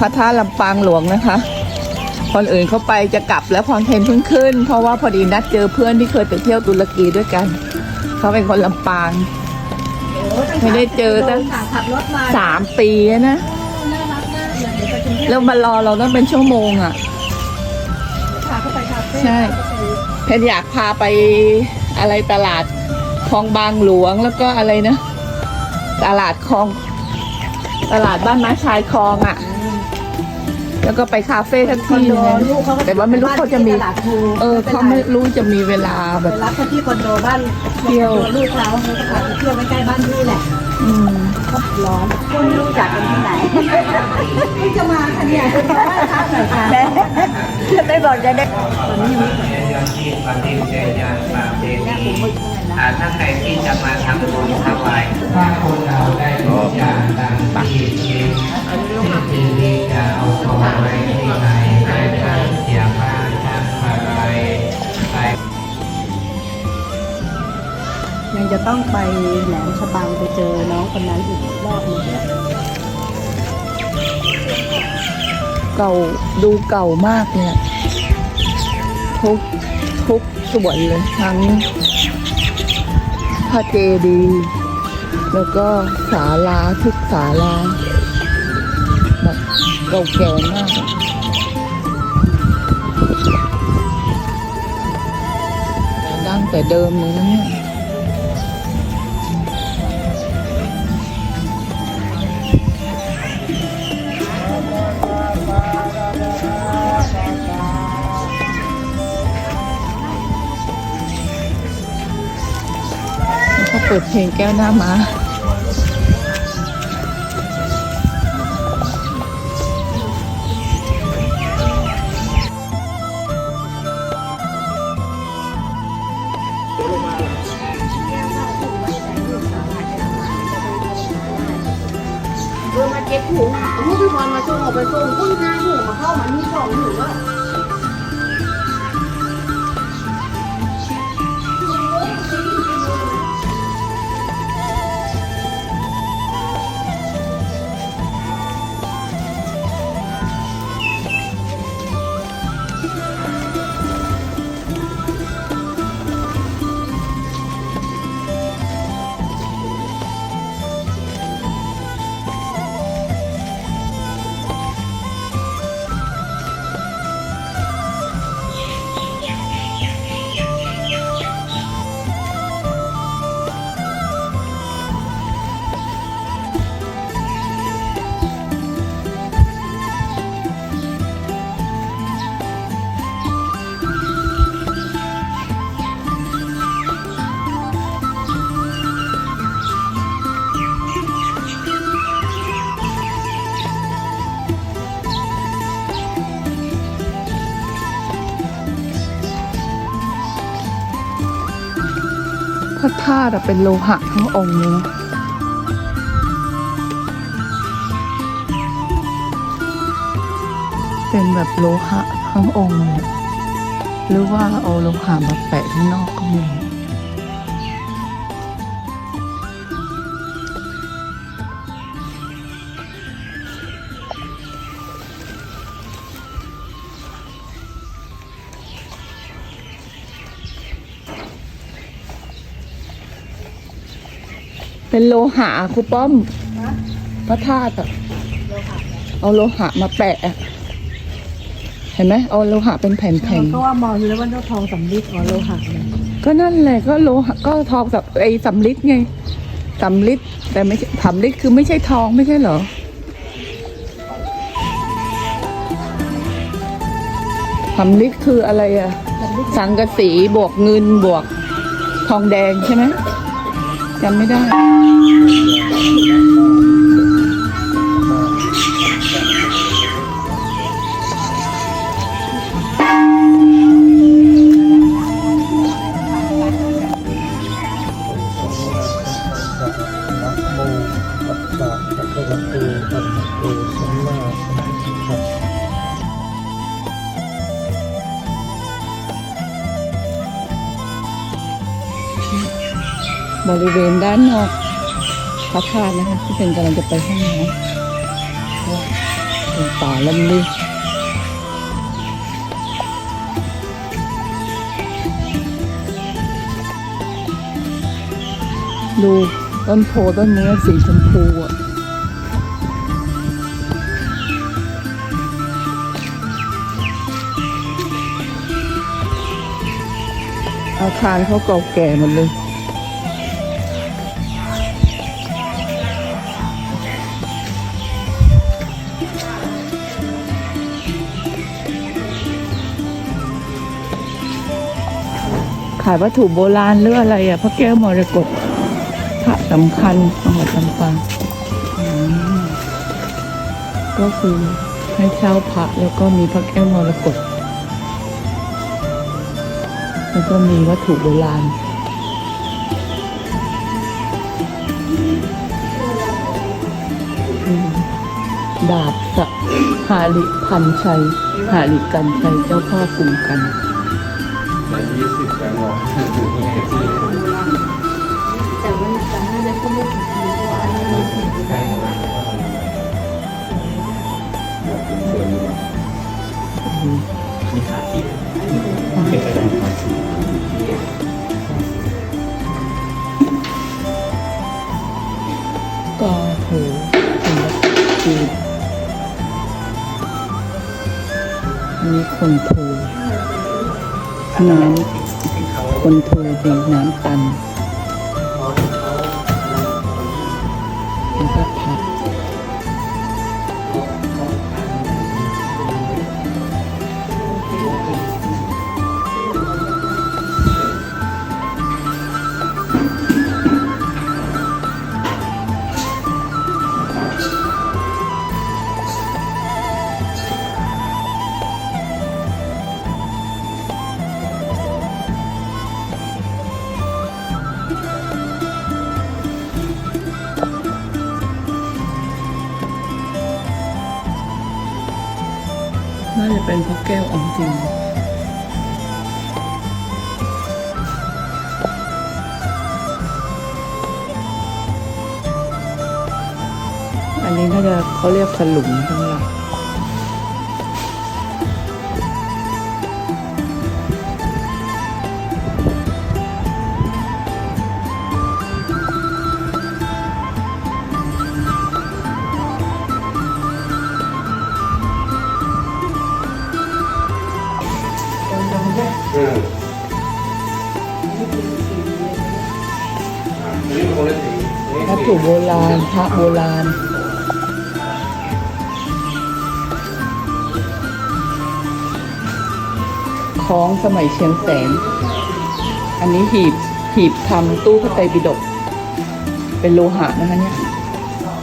พระธาตุลำปางหลวงนะคะคนอื่นเขาไปจะกลับแล้วพรเพนเพิ่งขึ้น เพราะว่าพอดีนัดเจอเพื่อนที่เคยไปเที่ยวตุรกีด้วยกัน เขาเป็นคนลำปาง ไม่ได้เจอตั้งขับรถมาสามปีแล้วนะน่ารักมากเลยเดี๋ยวไปกรุงเทพแล้วมารอเราต้องเป็นชั่วโมงอะพาเข้าไปคาเฟ่ใช่เพนอยากพาไปอะไรตลาดคลองบางหลวงแล้วก็อะไรนะ ตลาดคลอง ตลาดบ้านไม้ชายคลองอะ แล้วก็ไปคาเฟ่ทั้งคอนที่โดเลยลูกเขาก็แต่ว่าไม่รู้เขาจะมีตลาดภูเออเขาไม่รู้จะมีเวลาแบไปบรับเขาที่คอนโดบ้านเที่ยวลูกเขาเขาก็พาไปเที่ยวใกล้ๆบ้านพี่แหละอืมก็ร้อนคนรู้จักกันที่ไหนพี่จะมาค่ะเนี่ยทักหน่อยค่ะไม่บอกจะได้ตอนนี้ยังไม่เจริญที่ปฏิเสธยานปาเตมีอ่าถ้าใครที่จะมาทำบุญถวายถ้าคนเราได้บุญญาณตามที่จริงที่ดี จะเอาของไว้ที่ไหนได้ทางเสียบ้านทางอะไรไปยังจะต้องไปแหลมฉบังไปเจอน้องคนนั้นอีกรอบหนึงเก่าดูเก่ามากเลยอะทุกทุกส่วนเลยทั้งพระเจดีย์แล้วก็ศาลาทุกศาลา เก่าแก่มากแต่ดั้งแต่เดิมเลยนะเนี่ยแล้วก็เปิดเพลงแก้วหน้ามาเออมา เก็บถุงเอามือไปพรมาส่งออกไปส่งพุ่งงาหูมาเข้ามันี่องหนูว่า พระธาตุเป็นโลหะทั้งองค์เลยนะเป็นแบบโลหะทั้งองค์เลยหรือว่าเอาโลหะมาแปะข้างนอกก็มี เป็นโลหะครูป้อม พระธาตุอะเอาโลหะมาแปะอะเห็นไหมเอาโลหะเป็นแผ่นๆก็ว่ามองอยู่แล้วว่าเจ้าทองสำลิดอ๋อโลหะเนี่ยก็นั่นแหละก็โลหะก็ทองกับไอ้สำลิดไงสำลิดแต่ไม่ใช่สำลิดคือไม่ใช่ทองไม่ใช่เหรอ สำลิดคืออะไรอะสังกะสีบวกเงินบวกทองแดงใช่ไหม จำไม่ได้ ระธาตุนะคะ ที่เป็นกำลังจะไปห้องน้ำเป็นป่าลำลึกดูต้นโพต้นนี้สีชมพูอะอาคารเขาเก่าแก่หมดเลย ขายวัตถุโบราณหรืออะไรอะพระแก้วมรกตพระสำคัญจังหวัดลำปางก็คือให้เช่าพระแล้วก็มีพระแก้วมรกตแล้วก็มีวัตถุโบราณดาบสะหาลิพันชัย หาลิกันชัยเจ้าพ่อกลุ่มกัน แต่ว่าแต่น่าจะก็ไม่ถึงเพราะว่าอันนี้ น้ำคนโทดีน้ำตัน พระแก้วองค์จริงอันนี้น่าจะเขาเรียกสลุงใช่ไหมล่ะ วัตถุโบราณพระโบราณคล้องสมัยเชียงแสน อันนี้หีบหีบทำตู้พระไตรปิฎกเป็นโลหะนะคะเนี่ย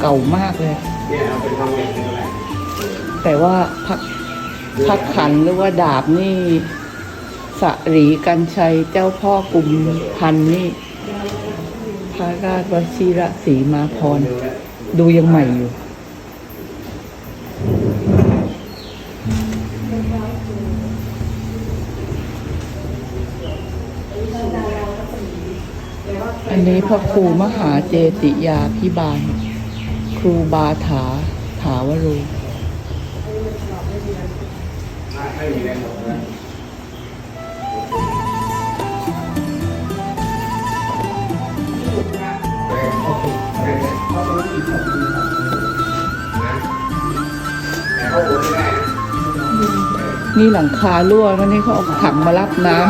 เก่ามากเลย แต่ว่าพักพักขันหรือว่าดาบนี่ สรีกันชัยเจ้าพ่อกลุ่มพันนี่พระราชวชิระศรีมาพร ดูยังใหม่อยู่อันนี้พระครูมหาเจติยาพิบาล ครูบาถา ถาว โรนี่หลังคารั่วแล้วนี่เขาเอาถังมารับน้ำ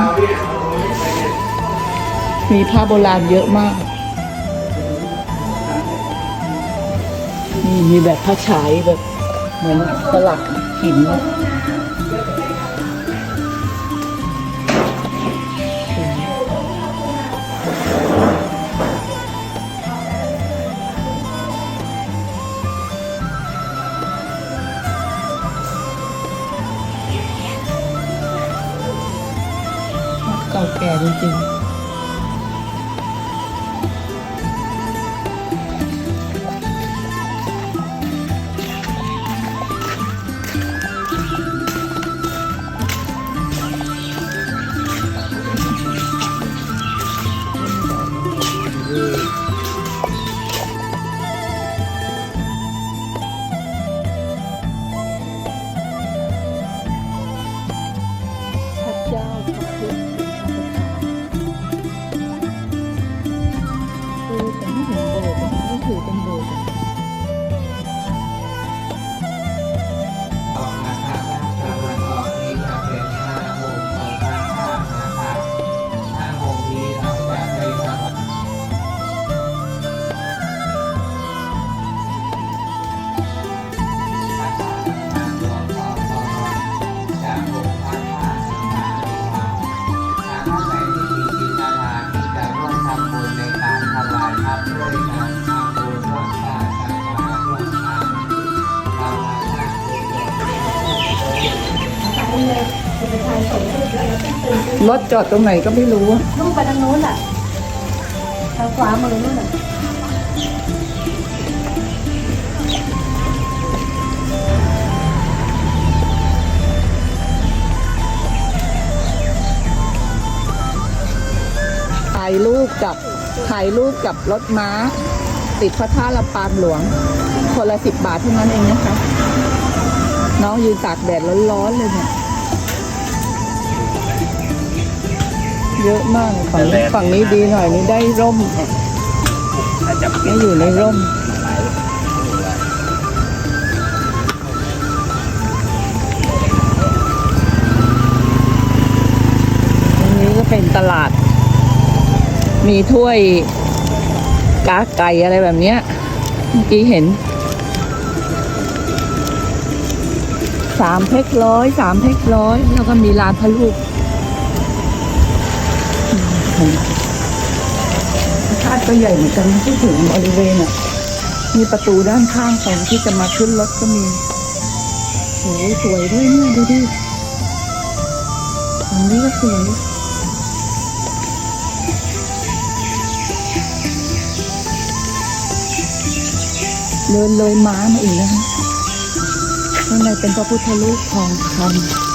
มีผ้าโบราณเยอะมาก นี่มีแบบผ้าฉายแบบเหมือนสลักหิน อะเริงๆรถจอดตรงไหนก็ไม่รู้อะลูกไปทางนู้นอะทางขวามือนู้นอะถ่ายรูปกับถ่ายรูปกับรถม้า ติดพระธาตุลำปางหลวง คนละสิบบาทเท่านั้นเองนะคะ น้องยืนตากแดดร้อนๆเลยเนี่ย เยอะมากฝั่งนี้ฝั่งนี้ดีหน่อยนี่ได้ร่มถ้าจะไม่อยู่ในร่มตรงนี้ก็เป็นตลาด มีถ้วยกาไก่อะไรแบบเนี้ยเมื่อกี้เห็นสามเพกร้อยสามเพกร้อยแล้วก็มีร้านพะลูก อืมชาติก็ใหญ่เหมือนกันที่ถึงบริเวณอะ มีประตูด้านข้างของที่จะมาขึ้นรถก็มีโอ้สวยด้วยเนี่ยดูดิตรงนี้ก็สวยเดินเลยม้ามาอีกนะคะข้างในเป็นพระพุทธรูปทองคำ